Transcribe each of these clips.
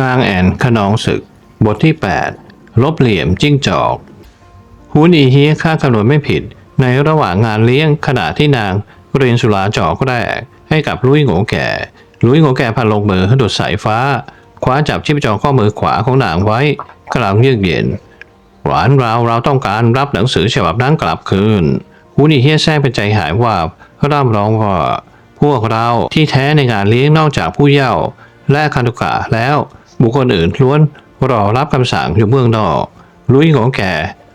นางแอนขนองศึก บทที่ 8 ลบเหลี่ยมจิ้งจอกฮุนอีเฮียค่าคำนวณไม่ผิด ในระหว่างงานเลี้ยงขณะที่นางเรียนสุราจอกแรก ให้กับลุยโงแก่ ลุยโงแก่พันลงมือดุดสายฟ้า คว้าจับชีพจรข้อมือขวาของนางไว้กลังเยือกเย็น หวานเราเราต้องการรับหนังสือฉบับนั้นกลับคืนฮูนีเฮียแซงเป็นใจหายว่าร่ำร้องว่า พวกเราที่แท้ในงานเลี้ยงนอกจากผู้เย่าและคันตุกะแล้ว บุคคลอื่นล้วนรอรับคำสั่งอยู่เมืองนอกลุยของแก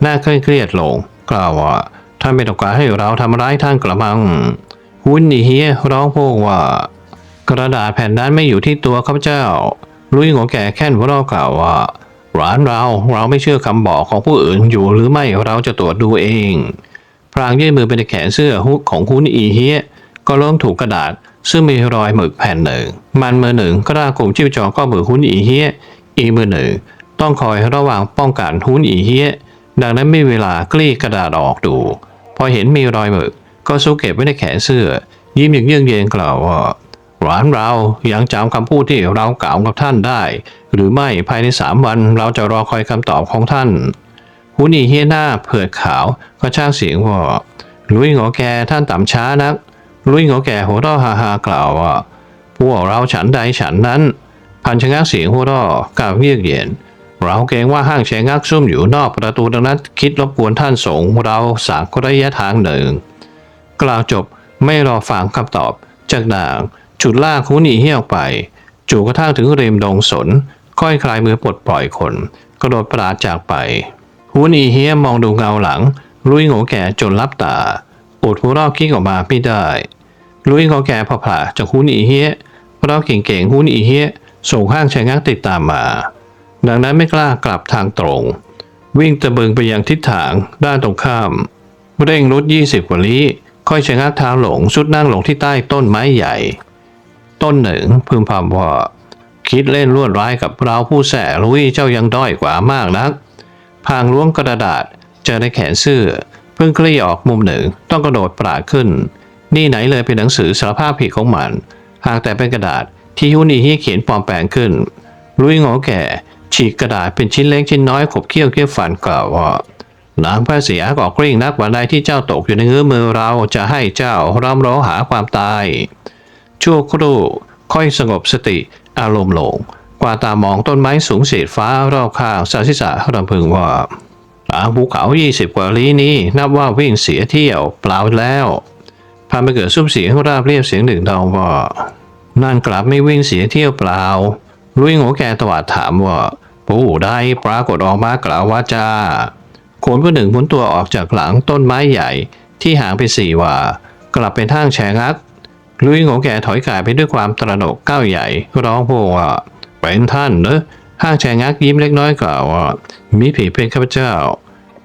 หน้าเครียดลง กล่าวว่าท่านไม่ต้องการให้เราทำร้ายท่านกระมังฮุนนี่เฮียร้องโพกว่า กระดาษแผ่นนั้นไม่อยู่ที่ตัวข้าพเจ้า ลุยของแกแค่นหัวเรากล่าวว่าร้านเราเราไม่เชื่อคำบอกของผู้อื่นอยู่หรือไม่เราจะตรวจดูเอง พรางยื่นมือไปในแขนเสื้อฮุกของคุณอีเฮียก็เริ่มถูกกระดาษ ซึ่งมีรอยหมึกแผ่นหนึ่ง มันมือหนึ่งก็ได้กลุ่มชีพจรก็มือหุ้นอีเฮียอีมือหนึ่ง ต้องคอยระวังป้องกันหุ้นอีเฮียดังนั้นไม่มีเวลากลี้กระดาษออกดู พอเห็นมีรอยหมึก ก็ซุกเก็บไว้ในแขนเสื้อ ยิ้มอย่างเยือกเย็นกล่าวว่าร้านเรายังจำคำพูดที่เรากล่าวกับท่านได้ หรือไม่ภายในสามวันเราจะรอคอยคำตอบของท่านหูนี่เฮียหน้าเผือดขาวก็ช่างเสียงว่าลุยงอแกท่านต่ำช้านัก ลุยงอแก่หัวเราะฮาฮากล่าวว่า พวกเราฉันใดฉันนั้น พันชะงักเสียงหัวเราะกล่าวเยือกเย็น เราเกรงว่าห้างแชงักซุ่มอยู่นอกประตูดังนั้นคิดรบกวนท่านสงเราสากระยะทางหนึ่ง กล่าวจบไม่รอฟังคำตอบ จากนางจุดลากหูหนีเหี้ยออกไปจู่กระทั่งถึงริมดงสน ค่อยคลายมือปลดปล่อยคน กระโดดปราดจากไปหูนีเฮียมองดูเงาหลังลุยโง่แก่จนลับตาอดหัวราะกิ้งออกมาไม่ได้ ลุยโง่แก่พอผ่าจากหูหนีเฮียเพราะเก่งๆหูหนีเฮียส่งห้างชะงักติดตามมา ดังนั้นไม่กล้ากลับทางตรง วิ่งตะเบิงไปยังทิศทางด้านตรงข้าม เร่งรถ 20 กว่าลี้ ค่อยชะงักเท้าหลงสุดนั่งหลงที่ใต้ต้นไม้ใหญ่ ต้นหนึ่งพึมพำว่าคิดเล่นลวดร้ายกับเราผู้แสลุยเจ้ายังด้อยกว่ามากนัก พางล้วงกระดาษเจอในแขนเสื้อ เพิ่งคลี่ออกมุมหนึ่งต้องกระโดดปราดขึ้น นี่ไหนเลยเป็นหนังสือสารภาพผิดของมัน หากแต่เป็นกระดาษที่ฮุนีฮีเขียนปลอมแปลงขึ้น ลุยงอแก่ ฉีกกระดาษเป็นชิ้นเล็กชิ้นน้อยขบเคี้ยวเคี้ยวฟันกล่าวว่านางพระเสียก็กริ่งนักวันใดที่เจ้าตกอยู่ในเงื้อมือเราจะให้เจ้าร่ำร้องหาความตาย ชั่วครู่ค่อยสงบสติอารมณ์ลง กว่าตามองต้นไม้สูงเศษฟ้ารอบข้างสาสิสะรำพึงว่าทางภูเขายี่สิบกว่าลี้นี้ นับว่าวิ่งเสียเที่ยวเปล่าแล้ว พาไปเกิดซุ้มเสียงราบเรียบเสียงหนึ่งดองว่านั่นกลับไม่วิ่งเสียเที่ยวเปล่าลุยหัวแกตวาดถามว่าผู้ใดปรากฏออกมากล่าวว่าจ้าคนผู้หนึ่งหมุนตัวออกจากหลังต้นไม้ใหญ่ที่ห่างไปสี่ว่า กลับเป็นทางแฉงักลุยโงแกถอยกายไปด้วยความตระหนกก้าวใหญ่ร้องโพว่าเป็นท่านเนอะห้างแฉงักยิ้มเล็กน้อยกล่าวว่ามีผีเป็นข้าพเจ้า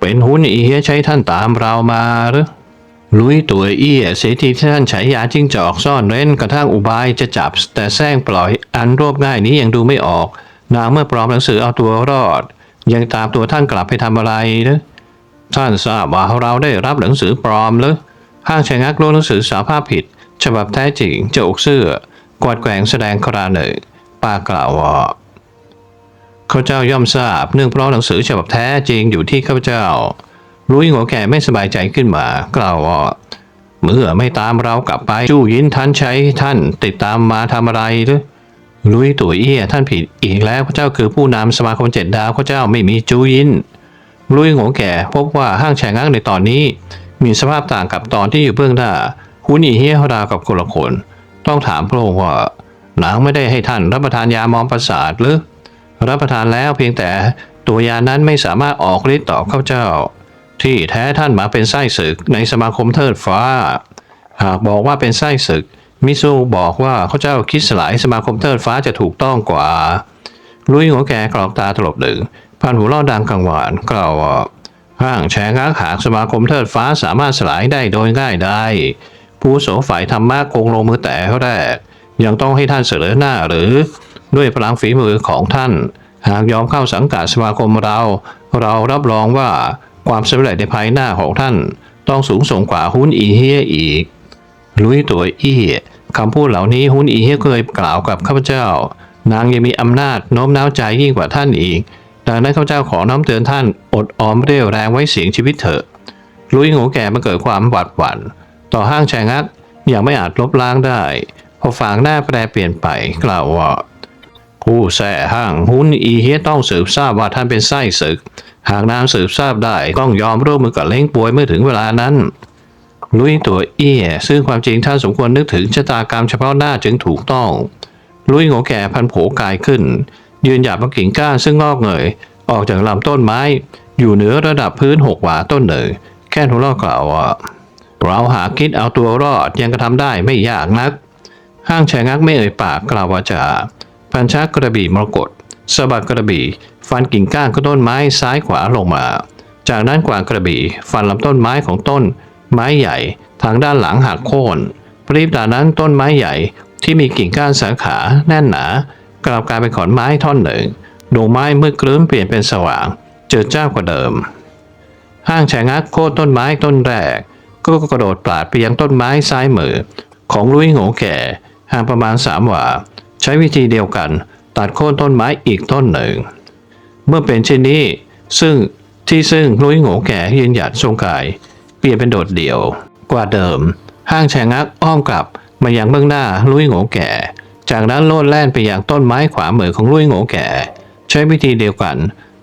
เป็นหุ้นอีเฮียใช้ท่านตามเรามาหรือ ลุยตัวเอี้ยเสียทีที่ท่านใช้ยาจิ้งจอกซ่อนเร้นกระทั่งอุบายจะจับ แต่แซงปล่อยอันรวบง่ายนี้ยังดูไม่ออก นางเมื่อปลอมหนังสือเอาตัวรอด ยังตามตัวท่านกลับไปทำอะไรนะท่านทราบว่าเราได้รับหนังสือปลอมหรือห้างชะงักโลกหนังสือสาภาพผิด ฉบับแท้จริงเจ้าอกเสื้อกวาดแกงแสดงคราหนึ่งป้ากล่าวว่าข้าเจ้าย่อมทราบเนื่องเพราะหนังสือฉบับแท้จริงอยู่ที่ข้าพเจ้า รู้ยิ่งหัวแก่ไม่สบายใจขึ้นมากล่าวว่าเมื่อไม่ตามเรากลับไปจู้ยินท่านใช้ท่านติดตามมาทำอะไรหรือลุยตัวเอี้ยท่านผิดอีกแล้วพระเจ้าคือผู้นำสมาคมเจ็ดดาวพระเจ้าไม่มีจู้ยินลุยหัวแก่พบว่าห้างแฉงักในตอนนี้ มีสภาพต่างกับตอนที่อยู่เบื้องหน้าหุนอีเฮียราวกับคนละคนต้องถามพระองค์ว่านางไม่ได้ให้ท่านรับประทานยามอมประสาทหรือรับประทานแล้วเพียงแต่ตัวยานั้นไม่สามารถออกฤทธิ์ต่อข้าเจ้า ที่แท้ท่านมาเป็นไส้ศึกในสมาคมเทิดฟ้า หากบอกว่าเป็นไส้ศึก มิซูบอกว่าเขาเจ้าคิดสลายสมาคมเทิดฟ้าจะถูกต้องกว่า ลุยหัวแกกรอกตาตลบหนึ่งพันหูล่อดังกังวานกล่าวว่าห้างแชงากหากสมาคมเทิดฟ้าสามารถสลายได้โดยง่ายได้ ผู้โสฝ่ายธรรมะคงลงมือแต่เขาแรกยังต้องให้ท่านเสนอหน้าหรือด้วยพลังฝีมือของท่าน หากยอมเข้าสังกัดสมาคมเรา เรารับรองว่า ความสำเร็จในภายหน้าของท่าน ต้องสูงส่งกว่าหุ้นอีเฮียอีก ลุยตัวอี้คำพูดเหล่านี้หุ้นอีเฮียเคยกล่าวกับข้าพเจ้า นางยังมีอำนาจโน้มน้าวใจยิ่งกว่าท่านอีก ดังนั้นข้าพเจ้าขอน้อมเตือนท่านอดออมเรี่ยวแรงไว้เสียงชีวิตเถอะลุยโง่แก่มาเกิดความหวาดหวั่นต่อห้างแชงักยังไม่อาจลบล้างได้ พอฝางหน้าแปรเปลี่ยนไปกล่าวว่าผู้แส่ห้างหุ้นอีเฮียต้องสืบทราบว่าท่านเป็นไส้ศึก หากนางสืบทราบได้ต้องยอมร่วมมือกับเล้งป่วยเมื่อถึงเวลานั้นลุยตัวเอี้ยซึ่งความจริงท่านสมควรนึกถึงชะตากรรมเฉพาะหน้าจึงถูกต้อง ลุยโงแก่พันโผกายขึ้น ยืนหยัดบนกิ่งก้านซึ่งงอกเงย ออกจากลำต้นไม้ อยู่เหนือระดับพื้นหกหวาต้นหนึ่งแค่ทุลอกกล่าวว่าเราหาคิดเอาตัวรอดยังกระทำได้ไม่ยากนัก ห้างแชงักไม่เอ่ยปากกล่าววาจาพันชักกระบี่มรกตสะบัดกระบี่ ฟันกิ่งก้านของต้นไม้ซ้ายขวาลงมา จากนั้นกวางกระบี่ฟันลำต้นไม้ของต้น ไม้ใหญ่ทางด้านหลังหักโค่นปรีบดานั้นต้นไม้ใหญ่ที่มีกิ่งก้านสาขาแน่นหนากลับกลายเป็นขอนไม้ท่อนหนึ่งดวงไม้มืดคลื้มเปลี่ยนเป็นสว่าง เจิดจ้ากว่าเดิม ห้างแฉงักโค่นต้นไม้ต้นแรก ก็กระโดดปราดไปยังต้นไม้ซ้ายมือ ของลุยโง่แก่ห่างประมาณสามหวาใช้วิธีเดียวกัน ตัดโค่นต้นไม้อีกต้นหนึ่ง เมื่อเป็นเช่นนี้ ซึ่งที่ซึ่งลุยโง่แก่ยืนหยัดทรงกาย เปลี่ยนเป็นโดดเดี่ยว กว่าเดิม ห้างแฉงักอ้อมกลับมายังเบื้องหน้าลุยโง่แก่ จากนั้นโลดแล่นไปยังต้นไม้ขวามือของลุยโง่แก่ ใช้วิธีเดียวกัน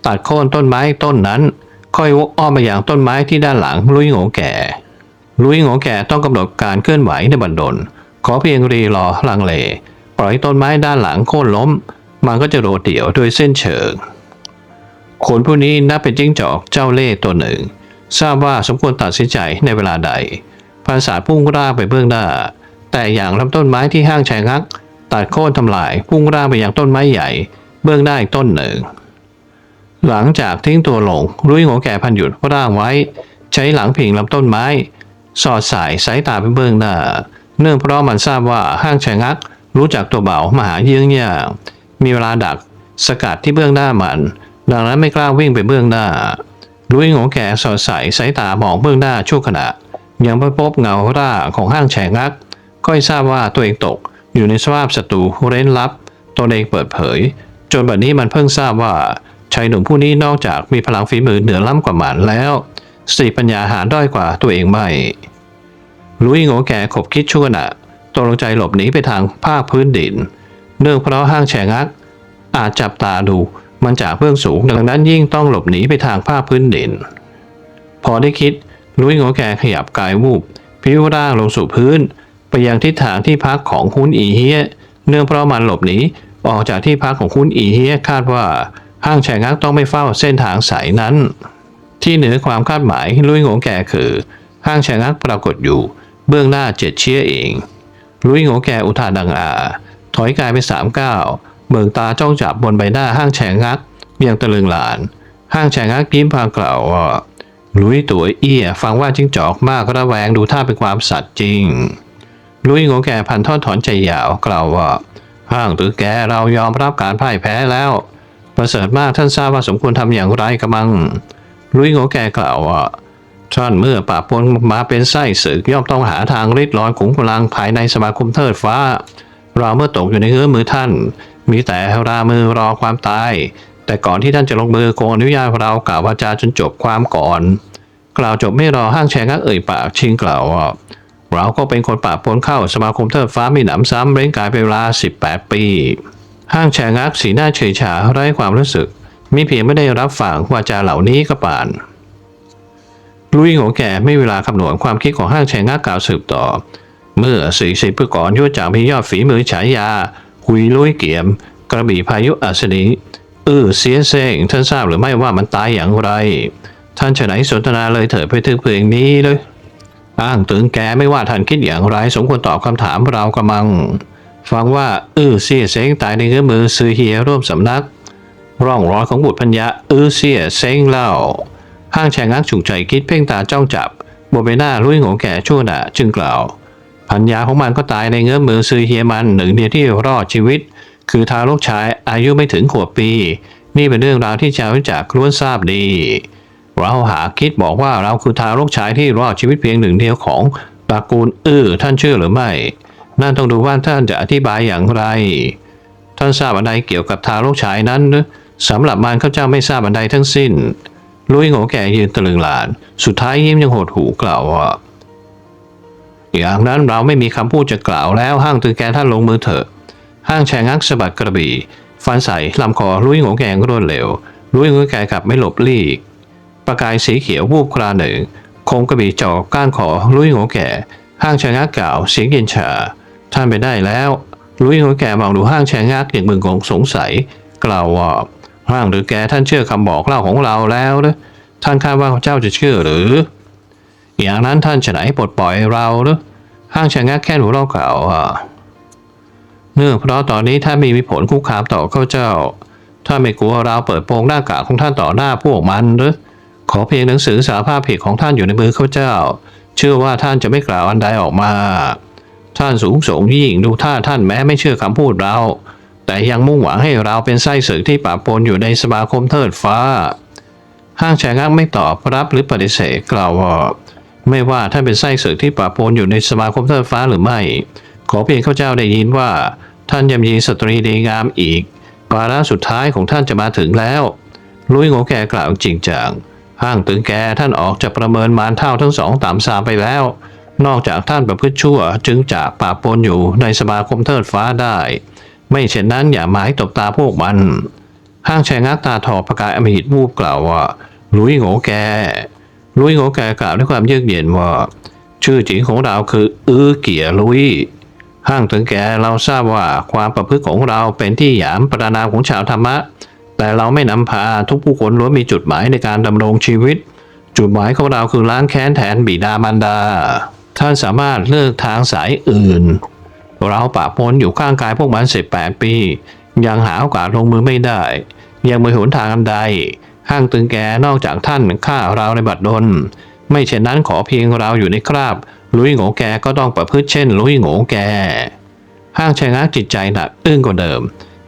ตัดโค่นต้นไม้ต้นนั้น ค่อยวกอ้อมมาอย่างต้นไม้ที่ด้านหลังลุยโง่แก่ลุยโง่แก่ต้องกำหนดการเคลื่อนไหวในบันดลขอเพียงรีรอลังเล ปล่อยต้นไม้ด้านหลังโค่นล้ม มันก็จะโดดเดี่ยวโดยเส้นเชิง คนผู้นี้นับเป็นจิ้งจอกเจ้าเล่ห์ตัวหนึ่ง ทราบว่าสมควรตัดสินใจในเวลาใดพันศาพุ่งร่างไปเบื้องหน้า แต่อย่างลำต้นไม้ที่ห้างแฉงัก ตัดโค่นทำลายพุ่งร่างไปยังต้นไม้ใหญ่ เบื้องหน้าอีกต้นหนึ่ง หลังจากทิ้งตัวลงลุยหัวแก่พันหยุดร่างไว้ ใช้หลังพิงลำต้นไม้ สอดสายสายตาไปเบื้องหน้า เนื่องเพราะมันทราบว่าห้างแฉงัก รู้จักตัวเบามหาเยื้องยางมีเวลาดักสกัดที่เบื้องหน้ามัน ดังนั้นไม่กล้าวิ่งไปเบื้องหน้าลุยหัวแก่สอดใสายสายตามองเบื้องหน้าชั่วขณะ ยังไม่พบเงาร่าของห้างแฉงัก ก็ทราบว่าตัวเองตกอยู่ในสภาพศัตรูเร้นลับตนเองเปิดเผย จนบัดนี้มันเพิ่งทราบว่าชายหนุ่มผู้นี้นอกจากมีพลังฝีมือเหนือล้ำกว่าหมันแล้วสติปัญญาหาด้อยกว่าตัวเองไม่ลุยงโง่แก่ขบคิดชั่วขณะตกลงใจหลบหนีไปทางภาคพื้นดิน เนื่องเพราะห้างแฉงัก อาจจับตาดู มันจากเบื้องสูงดังนั้นยิ่งต้องหลบหนีไปทางภาคพื้นดิน พอได้คิดลุยง่แก่ขยับกายวูบพิวร่างลงสู่พื้น ไปยังทิศทางที่พักของคุณอีเฮียเนื่องเพราะมันหลบหนีออกจากที่พักของคุณอีเฮียคาดว่าห้างแฉงักต้องไม่เฝ้าเส้นทางสายนั้น ที่เหนือความคาดหมายลุยโง่แก่คือ ห้างแฉงักปรากฏอยู่ เบื้องหน้าเจ็ดเชี่ยเองลุยโง่แก่อุทานดังอา ถอยกายไปสามก้าว เบิกตาจ้องจับบนใบหน้าห้างแฉงักเบียงตะลึงหลาน ห้างแฉงักยิ้มพางกล่าวว่าลุยตัวเอี้ยฟังว่าจิ้งจอกมากระแวงดูท่าเป็นความสัตย์จริง ลุยโง่แก่พันทอดถอนใจยาวกล่าวว่า ห้างตือแกเรายอมรับการพ่ายแพ้แล้ว ประเสริฐมากท่านทราบว่าสมควรทำอย่างไรกระมัง ลุยโง่แก่กล่าวว่าท่านเมื่อปราบปนมาเป็นไส้ศึกย่อมต้องหาทางริดรอนขุมพลังภายในสมาคมเทิดฟ้า เราเมื่อตกอยู่ในเงื้อมือท่าน มีแต่รามือรอความตาย แต่ก่อนที่ท่านจะลงมือโกงอนุญาตเรากล่าววาจาจนจบความก่อน กล่าวจบไม่รอห้างแชงักเอ่ยปากชิงกล่าวว่าเราก็เป็นคนปาบปนเข้าสมาคมเทิดฟ้ามีหนำซ้ำเร่งกายเป็นเวลา 18 ปี ห้างแชงักสีหน้าเฉยชาไร้ความรู้สึกมีเพียงไม่ได้รับฟังวาจาเหล่านี้ก็ป่านลุยของแก่ไม่เวลาคำนวณความคิดของห้างแชงักกล่าวสืบต่อ เมื่อสี่สิบปีก่อนยุ่จากมียอดฝีมือฉายา หุยลุยเกียม กระบี่พายุอัศนีเออเสียเซงท่านทราบหรือไม่ว่ามันตายอย่างไร ท่านจะไหนสนทนาเลยเถิดไปถึงเพลงนี้เลย อ้างถึงแกไม่ว่าท่านคิดอย่างไร สมควรตอบคำถามเรากระมัง ฟังว่าเออเสียเซงตายในเงื้อมือซื้อเฮียร่วมสำนัก ร่องรอยของบุตรพัญญาเออเสียเซงเล่าห้างแฉงักฉุกใจคิดเพ่งตาจ้องจับบนใบหน้าลุยโงแก่ชั่วหน้าจึงกล่าว พัญญาของมันก็ตายในเงื้อมือซื้อเฮียมันหนึ่งเดียวที่รอดชีวิต คือทารกชายอายุไม่ถึงขวบปี นี่เป็นเรื่องราวที่ชาวรู้จักล้วนทราบดี เราหาคิดบอกว่าเราคือทารกชายที่รอดชีวิตเพียงหนึ่งเดียวของตระกูลอื้อท่านเชื่อหรือไม่ นั่นต้องดูว่าท่านจะอธิบายอย่างไร ท่านทราบอะไรเกี่ยวกับทารกชายนั้นสำหรับมารข้าเจ้าไม่ทราบอะไรทั้งสิ้นลุยโง่แก่ยืนตะลึงหลาน สุดท้ายยิ้มยังโหดหูกล่าวว่า อย่างนั้นเราไม่มีคำพูดจะกล่าวแล้วห้างตึงแกท่านลงมือเถอะ ห้างแชงักสะบัดกระบี่ ฟันใส่ลำคอลุยโง่แกงรวดเร็วลุยโง่แกกลับไม่หลบลีก ประกายสีเขียววูบคราหนึ่งคงกระบี่จอก้านคอลุยโง่แก่ห้างแชงักกล่าวเสียงเย็นชา ท่านไปได้แล้วลุยโง่แก่มองดูห้างแชงักอย่างมึนงงสงสัย กล่าวว่าห้างหรือแกท่านเชื่อคำบอกเล่าของเราแล้วหรือท่านคาดว่าเจ้าจะเชื่อหรือ อย่างนั้นท่านจะไหนปลดปล่อยเราหรือห้างชะงักแค่หนูเรากล่าวว่าเนื่องเพราะตอนนี้ท่านม่มีผลคุกคามต่อข้าเจ้า ถ้าไม่กลัวเราเปิดโปงหน้ากากของท่านต่อหน้าพวกมันหรือขอเพียงหนังสือสารภาพผิดของท่านอยู่ในมือข้าเจ้า เชื่อว่าท่านจะไม่กล่าวอันใดออกมา ท่านสูงส่งยิ่งดูท่าท่านแม้ไม่เชื่อคำพูดเรา แต่ยังมุ่งหวังให้เราเป็นไส้ศึกที่ปะปนอยู่ในสมาคมเทิดฟ้า ห้างแชงักไม่ตอบรับหรือปฏิเสธกล่าวว่า ไม่ว่าท่านเป็นไส้ศึกที่ปะปนอยู่ในสมาคมเทิดฟ้าหรือไม่ ขอเพียงข้าเจ้าได้ยินว่า ท่านยังมีสตรีดีงามอีกวาระสุดท้ายของท่านจะมาถึงแล้วลุยโงแกกล่าวจริงจังห้างตึงแกท่านออกจะประเมินมารเท่าทั้งสองตามสามไปแล้ว นอกจากท่านประพฤติชั่วจึงจะปะปนอยู่ในสมาคมเทิดฟ้าได้ ไม่เช่นนั้นอย่าหมายตบตาพวกมัน ห้างแชงักตาถอดประกายอมหิตวูบกล่าวว่าลุยโงแก ลุยโงแกกล่าวด้วยความเยือกเย็นว่า ชื่อจริงของเราคือ อื้อเกียลุยห้างถึงแกเราทราบว่าความประพฤติของเราเป็นที่หยามประนามของชาวธรรมะ แต่เราไม่นำพาทุกผู้คนล้วนมีจุดหมายในการดำรงชีวิต จุดหมายของเราคือล้างแค้นแทนบิดามารดา ท่านสามารถเลือกทางสายอื่น เราปะปนอยู่ข้างกายพวกมันสิบแปดปี ยังหาโอกาสลงมือไม่ได้ ยังไม่หนทางใด ห้างตึงแกนอกจากท่านฆ่าเราในบัดดล ไม่เช่นนั้นขอเพียงเราอยู่ในคราบ ลุยโง่แกก็ต้องประพฤติเช่น ลุยโง่แกห้างชะงักจิตใจหนักอึ้งกว่าเดิม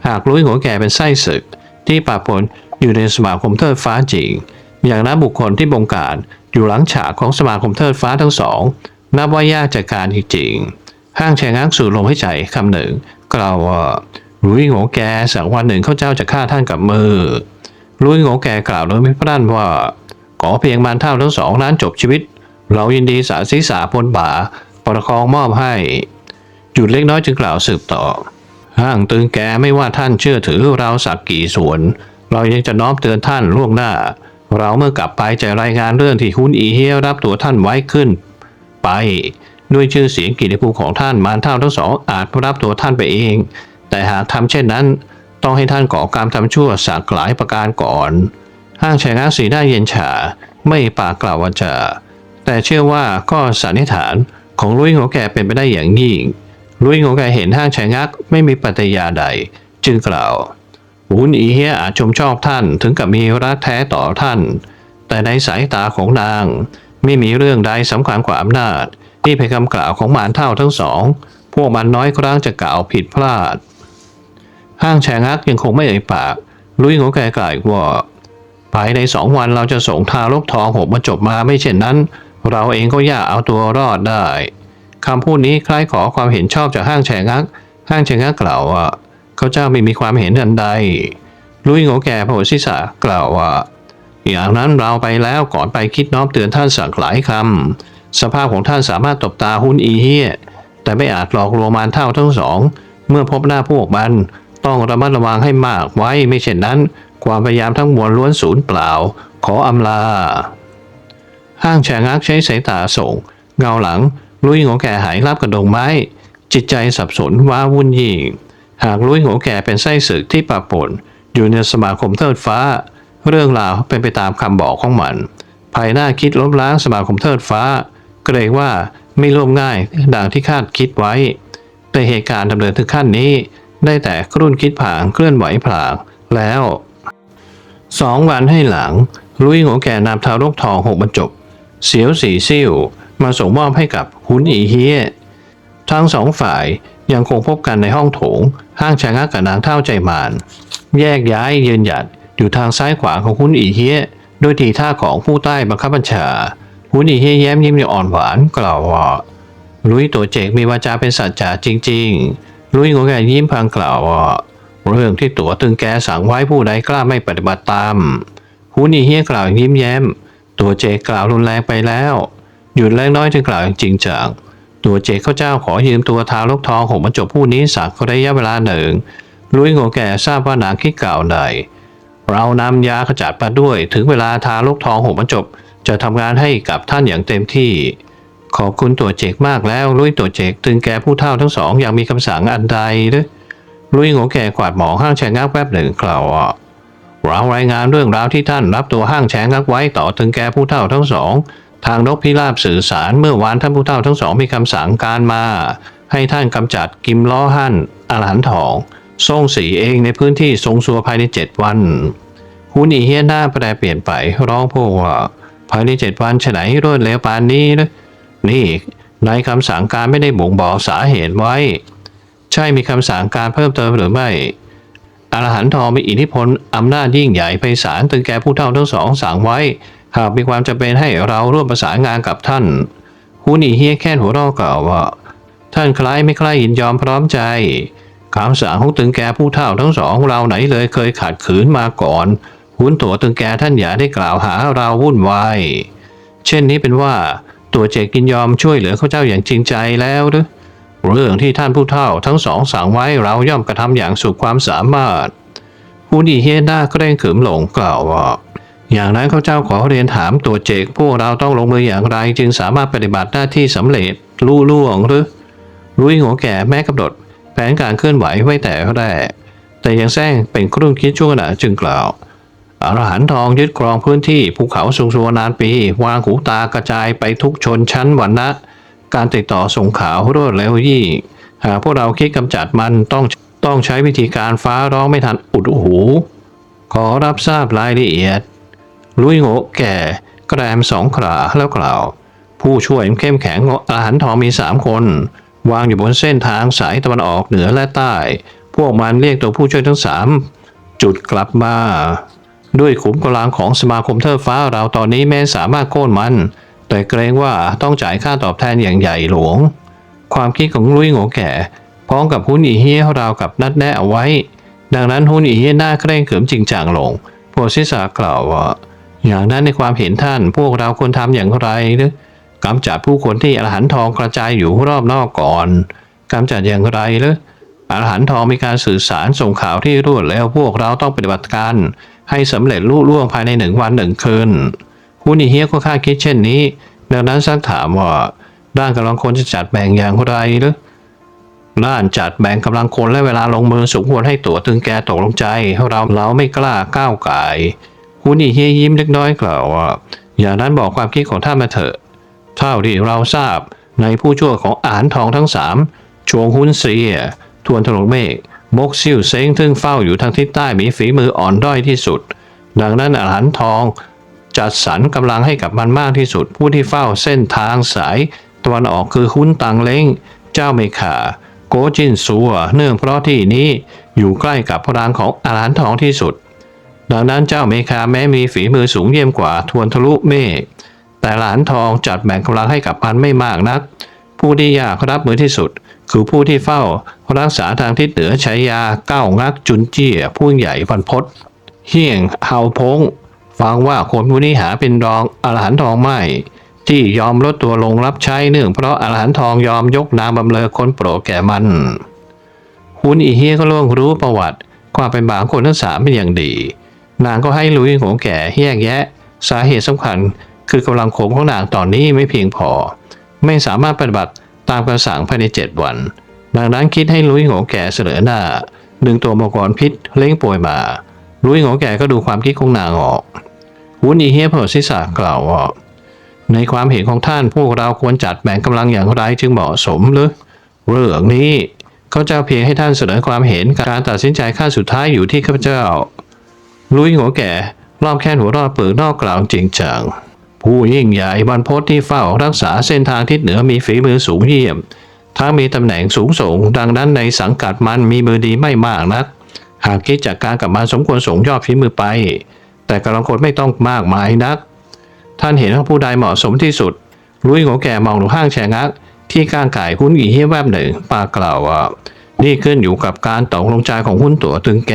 หากลุยโง่แกเป็นไส้ศึก ที่ปะปนอยู่ในสมาคมเทิดฟ้าจริง อย่างนั้นบุคคลที่บงการอยู่หลังฉากของสมาคมเทิดฟ้าทั้งสองนับว่ายากจากการจริงๆห้างชะงักสูดลมให้ใจคำหนึ่งกล่าวว่าลุยโง่แกสักวันหนึ่งเข้าเจ้าจะฆ่าท่านกับมือ ลุยโงแกกล่าวโดยไม่พรั่นว่า ขอเพียงมารเท่าทั้งสองนั้นจบชีวิต เรายินดีสาศีสาพลบ่าประคองมอบให้หยุดเล็กน้อยจึงกล่าวสืบต่อ ห้างตึงแกไม่ว่าท่านเชื่อถือเราสักกี่ส่วน เรายังจะน้อมเตือนท่านล่วงหน้า เราเมื่อกลับไปจะรายงานเรื่องที่ฮุนอีเฮียรับตัวท่านไว้ขึ้น ไปด้วยชื่อเสียงกิตติภูมิของท่านมารเท่าทั้งสองอาจรับตัวท่านไปเอง แต่หากทำเช่นนั้น ต้องให้ท่านก่อกรรมทำชั่วสักหลายประการก่อน ห้างชายงาสีหน้าเย็นฉา ไม่ปากกล่าววาจะแต่เชื่อว่าก็สันนิษฐานของลุยโงแกเป็นไปได้อย่างยิ่งลุยโงแกเห็นห้างชายงักไม่มีปฏิยาใด จึงกล่าวหุนอีเฮียอาจชมชอบท่านถึงกับมีรักแท้ต่อท่าน แต่ในสายตาของนาง ไม่มีเรื่องใดสำคัญกว่าอำนาจ ที่เป็นคำกล่าวของมารเท่าทั้งสอง พวกมันน้อยครั้งจะกล่าวผิดพลาด ห้างแชงักยังคงไม่เอ่ยปากลุยโงแกกล่าวว่า ภายในสองวันเราจะส่งทารกทองหกมาจบมาไม่เช่นนั้น เราเองก็ยากเอาตัวรอดได้คำพูดนี้คล้ายขอความเห็นชอบจากห้างแฉงัก ห้างแฉงักกล่าวว่าเขาเจ้าไม่มีความเห็นอันใด ลุยโงแก่พระโหศีษะกล่าวว่าอย่างนั้นเราไปแล้วก่อนไปคิดน้อมเตือนท่านสักหลายคำสภาพของท่านสามารถตบตาหุ้นอีเฮียแต่ไม่อาจหลอกลวงมารเท่าทั้งสอง เมื่อพบหน้าพวกมัน ต้องระมัดระวังให้มากไว้ไม่เช่นนั้น ความพยายามทั้งมวลล้วนสูญเปล่า ขออำลา ห้างแฉงักใช้สายตาส่ง เงาหลัง ลุยหัวแก่หายรับกระดงไม้ จิตใจสับสนว้าวุ่นยิ่งหากลุยหัวแก่เป็นไส้ศึกที่ปะปนอยู่ในสมาคมเทิดฟ้า เรื่องราวเป็นไปตามคำบอกของมัน ภายหน้าคิดล้มล้างสมาคมเทิดฟ้า เกรงว่าไม่ร่วมง่ายดังที่คาดคิดไว้ แต่เหตุการณ์ดำเนินถึงขั้นนี้ ได้แต่ครุ่นคิดผางเคลื่อนไหวผลางแล้วสองวันให้หลัง ลุยหัวแก่นำทารกทองหกบรรจบ เสียวสีซิ่ว มาส่งมอบให้กับหุนอีเฮียทั้งสองฝ่ายยังคงพบกันในห้องโถง ห้างชะงักกับนางเท่าใจมาน แยกย้ายยืนหยัดอยู่ทางซ้ายขวาของหุนอีเฮียด้วยทีท่าของผู้ใต้บังคับบัญชาหุนอีเฮียแย้มยิ้มอย่างอ่อนหวานกล่าวว่าลุยตัวเจกมีวาจาเป็นสัจจะจริง ๆ ลุยงงแกยิ้มพลางกล่าวว่าเรื่องที่ตัวตึงแกสั่งไว้ผู้ใดกล้าไม่ปฏิบัติตามหูนี่เฮียกล่าวยิ้มแย้ม ตัวเจกล่าวรุนแรงไปแล้ว หยุดแรงน้อยจึงกล่าวอย่างจริงจังตัวเจเข้าเจ้าขอยืมตัวทารกทองของบรรจบผู้นี้สักระยะเวลาหนึ่งลุยโงแก่ทราบว่านางคิดกล่าวใดเรานำยาขจัดมาด้วย ถึงเวลาทารกทองหกบรรจบจะทำงานให้กับท่านอย่างเต็มที่ ขอบคุณตัวเจกมากแล้วลุยตัวเจกตึงแกผู้เฒ่าทั้งสองอยังมีคำสั่งอันใดหรือลุยโงแก่กวาดหมองห้างแชงักแป๊บหนึ่งกล่าวว่าเรารายงานเรื่องราวที่ท่านรับตัวห้างแชงักไว้ต่อตึงแกผู้เฒ่าทั้งสอง ทางนกพิราบสื่อสารเมื่อวานท่านผู้เฒ่าทั้งสองมีคำสั่งการมา ให้ท่านกำจัดกิมล้อหั่นอรหันทองส่งสีเองในพื้นที่ทรงสัวภายในเจ็ดวันหูหนีเฮียหน้าแปรเปลี่ยนไปร้องพวกว่าภายในเจ็ดวันฉไหนรวดเร็วปานนี้นะ นี่ในคำสั่งการไม่ได้บ่งบอกสาเหตุไว้ ใช่มีคำสั่งการเพิ่มเติมหรือไม่อรหันทองมีอิทธิพลอำนาจยิ่งใหญ่ไพศาลตึงแก่ผู้เฒ่าทั้งสองสั่งไว้ หากมีความจำเป็นให้เราร่วมประสานงานกับท่านหูนีเฮียแค่หัวเรอกล่าวว่า ท่านคล้ายไม่คล้ายยินยอมพร้อมใจคำสั่งของตึงแก่ผู้เฒ่าทั้งสองเราไหนเลยเคยขัดขืนมาก่อนหุ้นตัวตึงแก่ท่านอย่าได้กล่าวหาเราวุ่นวายเช่นนี้เป็นว่า ตัวเจกินยอมช่วยเหลือข้าเจ้าอย่างจริงใจแล้วหรือเรื่องที่ท่านผู้เฒ่าทั้งสองสั่งไว้เราย่อมกระทำอย่างสุดความสามารถผู้ดีเฮด้าก็เร่งขืมหลงกล่าวว่าอย่างนั้นข้าเจ้าขอเรียนถามตัวเจก พวกเราต้องลงมืออย่างไรจึงสามารถปฏิบัติหน้าที่สำเร็จลู่ล่วงหรือลุยหัวแก่แม่กำหนดแผนการเคลื่อนไหวไว้แต่แรกแต่ยังแซงเป็นครุ่นคิดชั่วขณะจึงกล่าว อรหันทองยึดครองพื้นที่ภูเขาสูงสุนานปี วางหูตากระจายไปทุกชนชั้นวรรณะ การติดต่อส่งข่าวรวดเร็วยิ่งหากพวกเราคิดกำจัดมันต้องต้องใช้วิธีการฟ้าร้องไม่ทันอุดหู ขอรับทราบรายละเอียด ลุยโง่แก่กระแรมสองขาแล้วกล่าว ผู้ช่วยเข้มแข็งองอรหันทองมีสามคน วางอยู่บนเส้นทางสายตะวันออกเหนือและใต้ พวกมันเรียกตัวผู้ช่วยทั้งสามจุดกลับมา ด้วยขุมกำลังของสมาคมเทอฟ้าเราตอนนี้แม้สามารถโค่นมัน แต่เกรงว่าต้องจ่ายค่าตอบแทนอย่างใหญ่หลวง ความคิดของลุยโง่แก่พร้อมกับหุ้นอีเฮียเรากับนัดแนะเอาไว้ ดังนั้นหุ้นอีเฮียหน้าเคร่งเขิมจริงจังลงโพซิสากล่าวว่าอย่างนั้นในความเห็นท่านพวกเราควรทำอย่างไรหรือกำจัดผู้คนที่อรหันทองกระจายอยู่รอบนอกก่อนกำจัดอย่างไรหรืออรหันทองมีการสื่อสารส่งข่าวที่รวดแล้วพวกเราต้องปฏิบัติการ ให้สำเร็จลุล่วงภายในหนึ่งวันหนึ่งคืนหุ้นอีเฮียก็คาดคิดเช่นนี้ ดังนั้นซักถามว่าด้านกำลังคนจะจัดแบ่งอย่างไรหรือด้านจัดแบ่งกำลังคนและเวลาลงมือสมควรให้ตัวตึงแกตกลงใจเราเราไม่กล้าก้าวไก่ายหุ้นอีเฮียยิ้มเล็กน้อยกล่าวว่าอย่างนั้นบอกความคิดของท่านมาเถอะ เท่าที่เราทราบในผู้ช่วยของอาหารทองทั้งสามชวงหุนเสียทวนถนนเมฆ มกซิ่วเซ้งซึ่งเฝ้าอยู่ทางทิศใต้มีฝีมืออ่อนด้อยที่สุด ดังนั้นอาหารทอง จัดสรรกำลังให้กับมันมากที่สุด ผู้ที่เฝ้าเส้นทางสายตะวันออกคือหุ้นตังเล้ง เจ้าเมคาโกจินซัวเนื่องเพราะที่นี้อยู่ใกล้กับพลังของอาหารทองที่สุด ดังนั้นเจ้าเมคาแม้มีฝีมือสูงเยี่ยมกว่าทวนทะลุเมฆแต่หลานทองจัดแบ่งกำลังให้กับมันไม่มากนัก ผู้ที่ยากรับมือที่สุด คือผู้ที่เฝ้า รักษาทางทิศเหนือใช้ยาเก้างักจุนเจี้ยผู้ใหญ่บรรพศเฮี่ยงเฮาพง ฟังว่าคนผู้นี้หาเป็นรองอรหันทองไม่ ที่ยอมลดตัวลงรับใช้เนื่องเพราะอรหันทองยอมยกนามบำเรอคนโปรแก่มันหุนอีเฮียก็ล่วงรู้ประวัติความเป็นบางคนทั้งสามเป็นอย่างดี นางก็ให้ลุยโงแก่แยกแยะ สาเหตุสำคัญคือกำลังโขงของนางตอนนี้ไม่เพียงพอ ไม่สามารถปฏิบัติตามคำสั่งภายในเจ็ดวัน ดังนั้นคิดให้ลุยโงแก่เสนอหน้า ดึงตัวมังกรพิษเล้งป่วยมา ลุยโงแก่ก็ดูความคิดของนางออกหุนอีเฮียเผยศีรษะกล่าวว่าในความเห็นของท่านพวกเราควรจัดแบ่งกำลังอย่างไรจึงเหมาะสมหรือเรื่องนี้เขาจะเพียงให้ท่านเสนอความเห็นการตัดสินใจขั้นสุดท้ายอยู่ที่ข้าพเจ้า ลุยหัวแก่รอบแค่นหัวรอดเปิดนอกกล่าวจริงจังผู้ยิ่งใหญ่บรรพตที่เฝ้ารักษาเส้นทางทิศเหนือมีฝีมือสูงเยี่ยม ทั้งมีตำแหน่งสูงส่ง ดังนั้นในสังกัดมันมีมือดีไม่มากนัก หากคิดจากการกับมันสมควรส่งยอดฝีมือไป แต่กำลังคนไม่ต้องมากมายนัก ท่านเห็นว่าผู้ใดเหมาะสมที่สุดลุยหัวแก่มองดูห้างแชงัก ที่ก้างไก่หุ้นอีเฮียแวบหนึ่งปากกล่าวว่านี่ขึ้นอยู่กับการตกลงใจของหุ้นตั๋วตึงแก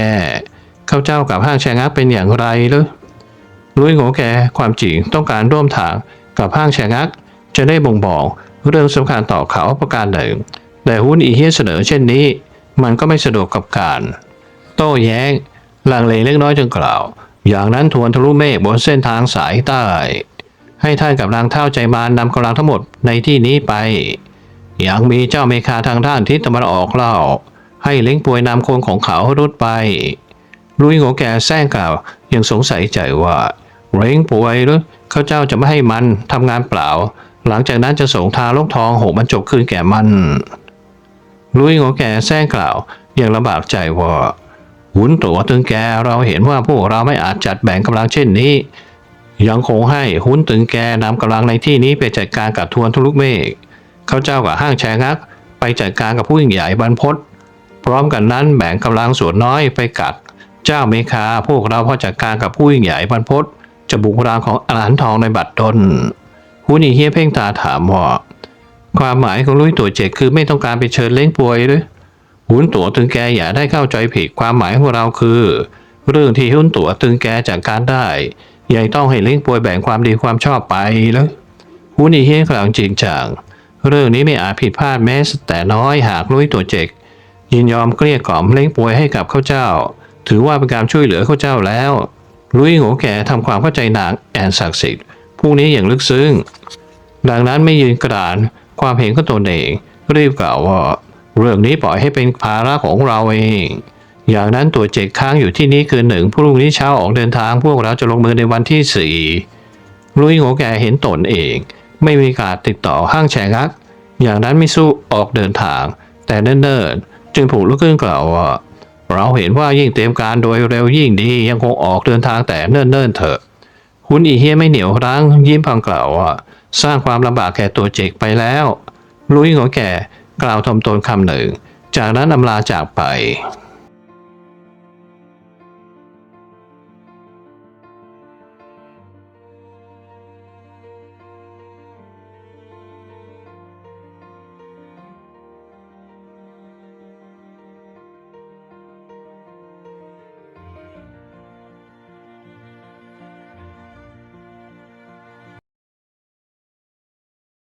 เข้าเจ้ากับห้างแชงักเป็นอย่างไรหรือลุยโงแกความจริงต้องการร่วมทางกับห้างแชงัก จะได้บ่งบอก เรื่องสำคัญต่อเขาประการหนึ่ง แต่หุ้นอีเฮียเสนอเช่นนี้ มันก็ไม่สะดวกกับการ โต้แย้งลังเลเล็กน้อยจึงกล่าว อย่างนั้นทวนทะลุเมฆบนเส้นทางสายใต้ ให้ท่านกับนางเท่าใจมานำกำลังทั้งหมดในที่นี้ไป อยังมีเจ้าเมคาทางด้านทิศตะวันออกเล่า ให้เล้งป่วยนำคนของเขารุดไปลุยโงแกแซงกล่าวยังสงสัยใจว่าเล้งป่วยหรือเขาเจ้าจะไม่ให้มันทำงานเปล่า หลังจากนั้นจะส่งทารกทองหกบรรจบคืนแก่มันลุยโงแกแซงกล่าวยังลำบากใจว่าหุนตัวตึงแกเราเห็นว่าพวกเราไม่อาจจัดแบ่งกำลังเช่นนี้ ยังคงให้หุนตึงแกนำกำลังในที่นี้ไปจัดการกับทวนทุลุกเมฆเขาเจ้ากับห้างแชงัก ไปจัดการกับผู้ยิ่งใหญ่บรรพตพร้อมกันนั้นแบ่งกำลังส่วนน้อยไปกัด เจ้าเมคาพวกเราพอจัดการกับผู้ยิ่งใหญ่บรรพตจะบุกรางของอรหันทองในบัตรดล หุนอีเฮียเพ่งตาถามว่าความหมายของลุยตัวเจกคือไม่ต้องการไปเชิญเล้งป่วยหรือหุ้นตัวตึงแกอย่าได้เข้าใจผิดความหมายของเราคือ เรื่องที่หุ้นตัวตึงแกจากการได้ยังต้องให้เล้งป่วยแบ่งความดีความชอบไปแล้วหุ้นอีเฮียกลางจริงจังเรื่องนี้ไม่อาจผิดพลาดแม้แต่น้อยหากลุยตัวเจก ยินยอมเกลี้ยกล่อมเล้งป่วยให้กับข้าเจ้า ถือว่าเป็นการช่วยเหลือข้าเจ้าแล้วลุยโง่แก่ทำความเข้าใจนางแอนศักดิ์สิทธิ์ ผู้นี้อย่างลึกซึ้ง ดังนั้นไม่ยืนกระดานความเห็นของตนเองรีบกล่าวว่า เรื่องนี้ปล่อยให้เป็นภาระของเราเอง อย่างนั้นตัวเจ็กค้างอยู่ที่นี่คืนหนึ่งพรุ่งนี้เช้าออกเดินทางพวกเราจะลงมือในวันที่สี่ลุยโงแกเห็นตนเอง ไม่มีการติดต่อห้างแฉงัก อย่างนั้นไม่สู้ออกเดินทาง แต่เนิ่นๆจึงผูกลุกขึ้นกล่าวว่าเราเห็นว่ายิ่งเตรียมการโดยเร็วยิ่งดียังคงออกเดินทางแต่เนิ่นๆเถอะ คุณอีเฮียไม่เหนียวรั้ง ยิ้มพังกล่าวว่าสร้างความลำบากแก่ตัวเจกไปแล้วลุยของแกกล่าวทำตนคำหนึ่ง จากนั้นอำลาจากไป